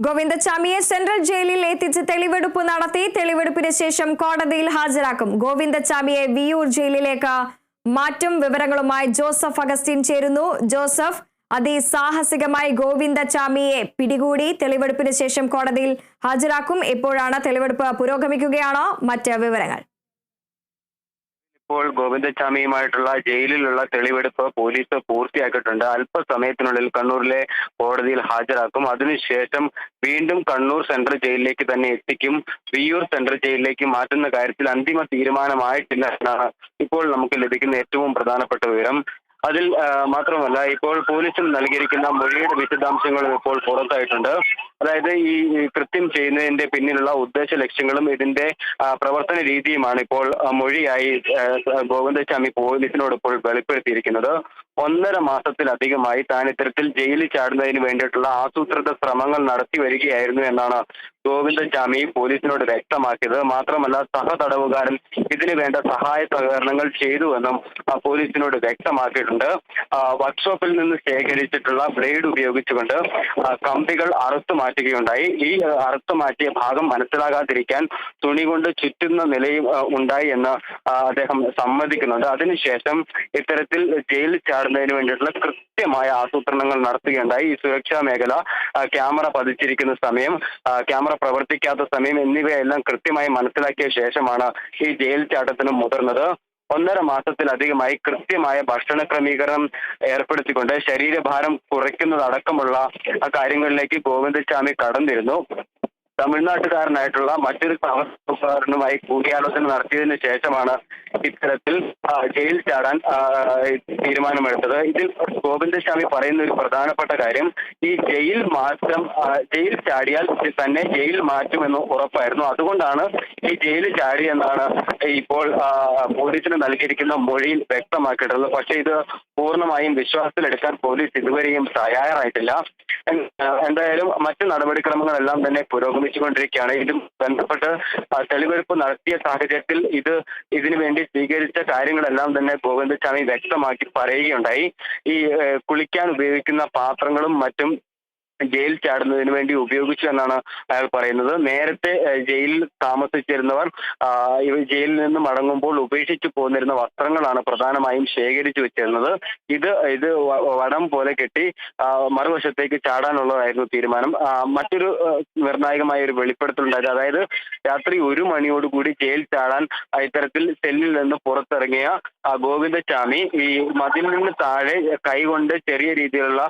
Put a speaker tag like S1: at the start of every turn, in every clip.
S1: ഗോവിന്ദച്ചാമിയെ central ജയിലിൽ എത്തിച്ച് തെളിവെടുപ്പ് നടത്തി തെളിവെടുപ്പിന് ശേഷം കോടതിയിൽ ഹാജരാക്കും. ഗോവിന്ദച്ചാമിയെ വിയൂർ ജയിലിലേക്ക് മാറ്റും വിവരങ്ങളുമായി ജോസഫ് അഗസ്റ്റിൻ ചേരുന്നു. ജോസഫ് അതിസാഹസികമായി ഗോവിന്ദച്ചാമിയെ പിടികൂടി തെളിവെടുപ്പിന് ശേഷം കോടതിയിൽ ഹാജരാക്കും. എപ്പോഴാണ് തെളിവെടുപ്പ് പുരോഗമിക്കുകയാണോ. മറ്റ് വിവരങ്ങൾ.
S2: ഇപ്പോൾ ഗോവിന്ദസ്വാമിയുമായിട്ടുള്ള ജയിലിലുള്ള തെളിവെടുപ്പ് പോലീസ് പൂർത്തിയാക്കിയിട്ടുണ്ട്. അല്പസമയത്തിനുള്ളിൽ കണ്ണൂരിലെ കോടതിയിൽ ഹാജരാക്കും. അതിനുശേഷം വീണ്ടും കണ്ണൂർ സെൻട്രൽ ജയിലിലേക്ക് തന്നെ എത്തിക്കും. വിയൂർ സെൻട്രൽ ജയിലിലേക്ക് മാറ്റുന്ന കാര്യത്തിൽ അന്തിമ തീരുമാനമായിട്ടില്ല എന്നാണ് ഇപ്പോൾ നമുക്ക് ലഭിക്കുന്ന ഏറ്റവും പ്രധാനപ്പെട്ട വിവരം. അതിൽ മാത്രമല്ല ഇപ്പോൾ പോലീസിൽ നൽകിയിരിക്കുന്ന മൊഴിയുടെ വിശദാംശങ്ങളും ഇപ്പോൾ പുറത്തായിട്ടുണ്ട്. അതായത് ഈ കൃത്യം ചെയ്യുന്നതിന്റെ പിന്നിലുള്ള ഉദ്ദേശ ലക്ഷ്യങ്ങളും ഇതിന്റെ പ്രവർത്തന രീതിയുമാണ് ഇപ്പോൾ മൊഴിയായി ഗോവിന്ദസ്വാമി പോലീസിനോട് ഇപ്പോൾ വെളിപ്പെടുത്തിയിരിക്കുന്നത്. ഒന്നര മാസത്തിലധികമായി താൻ ഇത്തരത്തിൽ ജയിലിൽ ചാടുന്നതിന് വേണ്ടിയിട്ടുള്ള ആസൂത്രിത ശ്രമങ്ങൾ നടത്തി വരികയായിരുന്നു എന്നാണ് ഗോവിന്ദസ്വാമി പോലീസിനോട് വ്യക്തമാക്കിയത്. മാത്രമല്ല സഹതടവുകാരൻ ഇതിന് വേണ്ട സഹായ സഹകരണങ്ങൾ ചെയ്തുവെന്നും പോലീസിനോട് വ്യക്തമാക്കിയിട്ടുണ്ട്. വർക്ക്ഷോപ്പിൽ നിന്ന് ശേഖരിച്ചിട്ടുള്ള ബ്ലേഡ് ഉപയോഗിച്ചുകൊണ്ട് കമ്പികൾ അറുത്തു മാറ്റുകയുണ്ടായി. ഈ അറുത്ത് മാറ്റിയ ഭാഗം മനസ്സിലാകാതിരിക്കാൻ തുണി കൊണ്ട് ചുറ്റുന്ന നിലയും ഉണ്ടായി എന്ന് അദ്ദേഹം സമ്മതിക്കുന്നുണ്ട്. അതിനുശേഷം ഇത്തരത്തിൽ ജയിലിൽ ചാടുന്നതിന് വേണ്ടിയിട്ടുള്ള കൃത്യമായ ആസൂത്രണങ്ങൾ നടത്തുകയുണ്ടായി. ഈ സുരക്ഷാ മേഖല ക്യാമറ പതിച്ചിരിക്കുന്ന സമയം ക്യാമറ പ്രവർത്തിക്കാത്ത സമയം എന്നിവയെല്ലാം കൃത്യമായി മനസ്സിലാക്കിയ ശേഷമാണ് ഈ ജയിൽ ചാട്ടത്തിന് മുതിർന്നത്. ഒന്നര മാസത്തിലധികമായി കൃത്യമായ ഭക്ഷണ ക്രമീകരണം ഏർപ്പെടുത്തിക്കൊണ്ട് ശരീരഭാരം കുറയ്ക്കുന്നതടക്കമുള്ള കാര്യങ്ങളിലേക്ക് ഗോവിന്ദസ്വാമി കടന്നിരുന്നു. തമിഴ്നാട്ടുകാരനായിട്ടുള്ള മറ്റൊരു താമസക്കാരനുമായി കൂടിയാലോചന നടത്തിയതിനു ശേഷമാണ് ഇത്തരത്തിൽ ജയിൽ ചാടാൻ തീരുമാനമെടുത്തത്. ഇതിൽ ഗോവിന്ദസ്വാമി പറയുന്ന ഒരു പ്രധാനപ്പെട്ട കാര്യം ഈ ജയിൽ മാറ്റം ജയിൽ ചാടിയാൽ തന്നെ ജയിൽ മാറ്റുമെന്ന് ഉറപ്പായിരുന്നു. അതുകൊണ്ടാണ് ഈ ജയിൽ ചാടി എന്നാണ് ഇപ്പോൾ പോലീസിന് നൽകിയിരിക്കുന്ന മൊഴിയിൽ വ്യക്തമാക്കിയിട്ടുള്ളത്. പക്ഷേ ഇത് പൂർണമായും വിശ്വാസത്തിലെടുക്കാൻ പോലീസ് ഇതുവരെയും തയ്യാറായിട്ടില്ല. എന്തായാലും മറ്റു നടപടിക്രമങ്ങളെല്ലാം തന്നെ പുരോഗമിച്ചുകൊണ്ടിരിക്കുകയാണ്. ഇതും ബന്ധപ്പെട്ട് തെളിവെടുപ്പ് നടത്തിയ സാഹചര്യത്തിൽ ഇത് ഇതിനു വേണ്ടി സ്വീകരിച്ച കാര്യങ്ങളെല്ലാം തന്നെ ഗോവിന്ദസ്വാമി വ്യക്തമാക്കി പറയുകയുണ്ടായി. ഈ കുളിക്കാൻ ഉപയോഗിക്കുന്ന പാത്രങ്ങളും മറ്റും ജയിൽ ചാടുന്നതിന് വേണ്ടി ഉപയോഗിച്ചു എന്നാണ് അയാൾ പറയുന്നത്. നേരത്തെ ജയിലിൽ താമസിച്ചിരുന്നവർ ജയിലിൽ നിന്ന് മടങ്ങുമ്പോൾ ഉപേക്ഷിച്ചു പോന്നിരുന്ന വസ്ത്രങ്ങളാണ് പ്രധാനമായും ശേഖരിച്ചു വെച്ചിരുന്നത്. ഇത് ഇത് വടം പോലെ കെട്ടി മറുവശത്തേക്ക് ചാടാനുള്ളതായിരുന്നു തീരുമാനം. മറ്റൊരു നിർണായകമായ ഒരു വെളിപ്പെടുത്തലുണ്ടായത് അതായത് രാത്രി ഒരു മണിയോടുകൂടി ജയിൽ ചാടാൻ ഇത്തരത്തിൽ സെല്ലിൽ നിന്ന് പുറത്തിറങ്ങിയ ഗോവിന്ദസ്വാമി ഈ മതിലിന് താഴെ കൈകൊണ്ട് ചെറിയ രീതിയിലുള്ള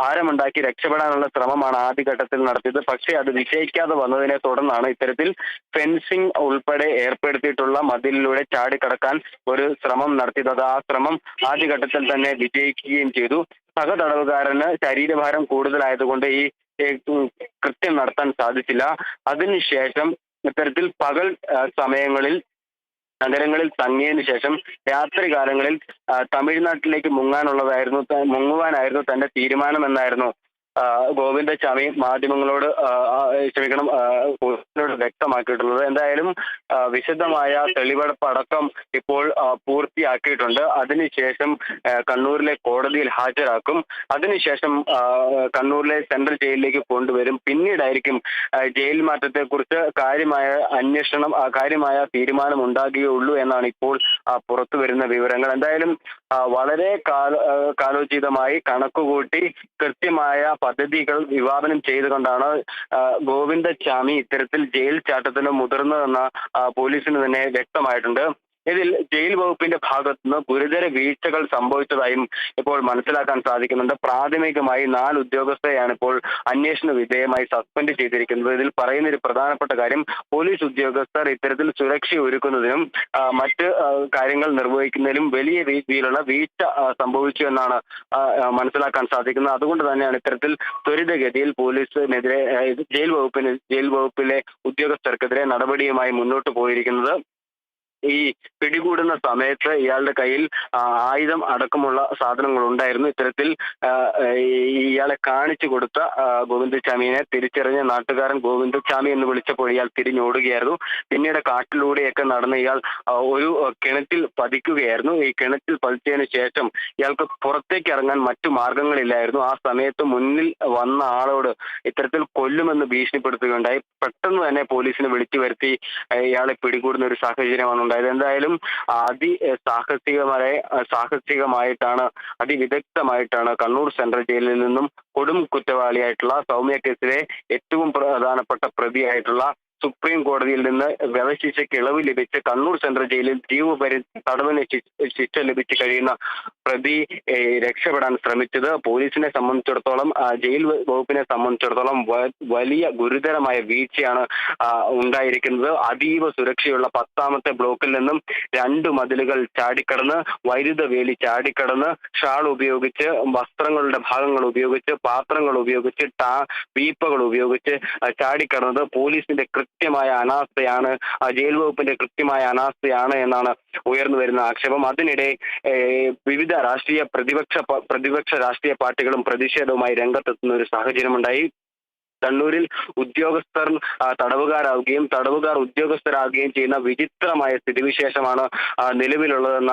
S2: ഭാരമുണ്ടാക്കി രക്ഷപ്പെടാനുള്ള ശ്രമമാണ് ആദ്യഘട്ടത്തിൽ നടത്തിയത്. പക്ഷേ അത് വിജയിക്കാതെ വന്നതിനെ തുടർന്നാണ് ഇത്തരത്തിൽ ഫെൻസിംഗ് ഉൾപ്പെടെ ഏർപ്പെടുത്തിയിട്ടുള്ള മതിലിലൂടെ ചാടിക്കടക്കാൻ ഒരു ശ്രമം നടത്തിയത്. ആ ശ്രമം ആദ്യഘട്ടത്തിൽ തന്നെ വിജയിക്കുകയും ചെയ്തു. സഹതടവുകാരന് ശരീരഭാരം കൂടുതലായതുകൊണ്ട് ഈ കൃത്യം നടത്താൻ സാധിച്ചില്ല. അതിനുശേഷം ഇത്തരത്തിൽ പകൽ സമയങ്ങളിൽ നഗരങ്ങളിൽ തങ്ങിയതിനു ശേഷം രാത്രി കാലങ്ങളിൽ തമിഴ്നാട്ടിലേക്ക് മുങ്ങാനുള്ളതായിരുന്നു മുങ്ങുവാനായിരുന്നു തന്റെ തീരുമാനം എന്നായിരുന്നു ആ, ഗോവിന്ദസ്വാമി മാധ്യമങ്ങളോട് ക്ഷമിക്കണം വ്യക്തമാക്കിയിട്ടുള്ളത്. എന്തായാലും വിശദമായ തെളിവെടുപ്പടക്കം ഇപ്പോൾ പൂർത്തിയാക്കിയിട്ടുണ്ട്. അതിനുശേഷം കണ്ണൂരിലെ കോടതിയിൽ ഹാജരാക്കും. അതിനുശേഷം കണ്ണൂരിലെ സെൻട്രൽ ജയിലിലേക്ക് കൊണ്ടുവരും. പിന്നീടായിരിക്കും ജയിൽ മാറ്റത്തെക്കുറിച്ച് കാര്യമായ അന്വേഷണം കാര്യമായ തീരുമാനം ഉണ്ടാകുകയുള്ളൂ എന്നാണ് ഇപ്പോൾ പുറത്തു വരുന്ന വിവരങ്ങൾ. എന്തായാലും വളരെ കാലോചിതമായി കണക്കുകൂട്ടി കൃത്യമായ പദ്ധതികൾ വിവാദനം ചെയ്തുകൊണ്ടാണ് ആ, ഗോവിന്ദസ്വാമി ഇത്തരത്തിൽ ജയിൽ ചാട്ടത്തിന് മുതിർന്നതെന്ന് പോലീസിന് തന്നെ വ്യക്തമായിട്ടുണ്ട്. ഇതിൽ ജയിൽ വകുപ്പിന്റെ ഭാഗത്തുനിന്ന് ഗുരുതര വീഴ്ചകൾ സംഭവിച്ചതായും ഇപ്പോൾ മനസ്സിലാക്കാൻ സാധിക്കുന്നുണ്ട്. പ്രാഥമികമായി നാല് ഉദ്യോഗസ്ഥരെയാണ് ഇപ്പോൾ അന്വേഷണ വിധേയമായി സസ്പെൻഡ് ചെയ്തിരിക്കുന്നത്. ഇതിൽ പറയുന്ന ഒരു പ്രധാനപ്പെട്ട കാര്യം പോലീസ് ഉദ്യോഗസ്ഥർ ഇത്തരത്തിൽ സുരക്ഷ ഒരുക്കുന്നതിനും മറ്റ് കാര്യങ്ങൾ നിർവഹിക്കുന്നതിനും വലിയ രീതിയിലുള്ള വീഴ്ച സംഭവിച്ചു എന്നാണ് മനസ്സിലാക്കാൻ സാധിക്കുന്നത്. അതുകൊണ്ട് തന്നെയാണ് ഇത്തരത്തിൽ ത്വരിതഗതിയിൽ പോലീസിനെതിരെ ജയിൽ വകുപ്പിന് ജയിൽ വകുപ്പിലെ ഉദ്യോഗസ്ഥർക്കെതിരെ നടപടിയുമായി മുന്നോട്ട് പോയിരിക്കുന്നത്. ഈ പിടികൂടുന്ന സമയത്ത് ഇയാളുടെ കയ്യിൽ ആയുധം അടക്കമുള്ള സാധനങ്ങൾ ഉണ്ടായിരുന്നു ഇത്തരത്തിൽ ഇയാളെ കാണിച്ചു കൊടുത്ത ആ, ഗോവിന്ദസ്വാമിയെ തിരിച്ചറിഞ്ഞ നാട്ടുകാരൻ ഗോവിന്ദസ്വാമി എന്ന് വിളിച്ചപ്പോൾ ഇയാൾ തിരിഞ്ഞോടുകയായിരുന്നു. പിന്നീട് കാട്ടിലൂടെയൊക്കെ നടന്ന് ഇയാൾ ഒരു കിണറ്റിൽ പതിക്കുകയായിരുന്നു. ഈ കിണറ്റിൽ പതിച്ചതിന് ശേഷം ഇയാൾക്ക് പുറത്തേക്ക് ഇറങ്ങാൻ മറ്റു മാർഗങ്ങളില്ലായിരുന്നു. ആ സമയത്ത് മുന്നിൽ വന്ന ആളോട് ഇത്തരത്തിൽ കൊല്ലുമെന്ന് ഭീഷണിപ്പെടുത്തുകയുണ്ടായി. പെട്ടെന്ന് തന്നെ പോലീസിനെ വിളിച്ചു വരുത്തി ഇയാളെ പിടികൂടുന്ന ഒരു സാഹചര്യമാണ് ഉണ്ടായത്. എന്തായാലും അതി സാഹസികമായ സാഹസികമായിട്ടാണ് അതിവിദഗ്ധമായിട്ടാണ് കണ്ണൂർ സെൻട്രൽ ജയിലിൽ നിന്നും കൊടും കുറ്റവാളിയായിട്ടുള്ള സൗമ്യ കേസിലെ ഏറ്റവും പ്രധാനപ്പെട്ട പ്രതിയായിട്ടുള്ള സുപ്രീം കോടതിയിൽ നിന്ന് വ്യവശിച്ച് കിളവ് ലഭിച്ച് കണ്ണൂർ സെൻട്രൽ ജയിലിൽ ജീവപരി തടവിന് ശിക്ഷ ലഭിച്ചു കഴിയുന്ന പ്രതി രക്ഷപ്പെടാൻ ശ്രമിച്ചത്. പോലീസിനെ സംബന്ധിച്ചിടത്തോളം ജയിൽ വകുപ്പിനെ സംബന്ധിച്ചിടത്തോളം വലിയ ഗുരുതരമായ വീഴ്ചയാണ് ഉണ്ടായിരിക്കുന്നത്. അതീവ സുരക്ഷയുള്ള പത്താമത്തെ ബ്ലോക്കിൽ നിന്നും രണ്ട് മതിലുകൾ ചാടിക്കടന്ന് വൈദ്യുത വേലി ചാടിക്കടന്ന് ഷാൾ ഉപയോഗിച്ച് വസ്ത്രങ്ങളുടെ ഭാഗങ്ങൾ ഉപയോഗിച്ച് പാത്രങ്ങൾ ഉപയോഗിച്ച് ടാ വീപ്പകൾ ഉപയോഗിച്ച് ചാടിക്കടന്നത് പോലീസിന്റെ കൃത്യമായ അനാസ്ഥയാണ് ജയിൽ വകുപ്പിന്റെ കൃത്യമായ അനാസ്ഥയാണ് എന്നാണ് ഉയർന്നു വരുന്ന ആക്ഷേപം. അതിനിടെ വിവിധ രാഷ്ട്രീയ പ്രതിപക്ഷ പ്രതിപക്ഷ രാഷ്ട്രീയ പാർട്ടികളും പ്രതിഷേധവുമായി രംഗത്തെത്തുന്ന ഒരു സാഹചര്യമുണ്ടായി. കണ്ണൂരിൽ ഉദ്യോഗസ്ഥർ തടവുകാരാവുകയും തടവുകാർ ഉദ്യോഗസ്ഥരാകുകയും ചെയ്യുന്ന വിചിത്രമായ സ്ഥിതിവിശേഷമാണ് നിലവിലുള്ളതെന്ന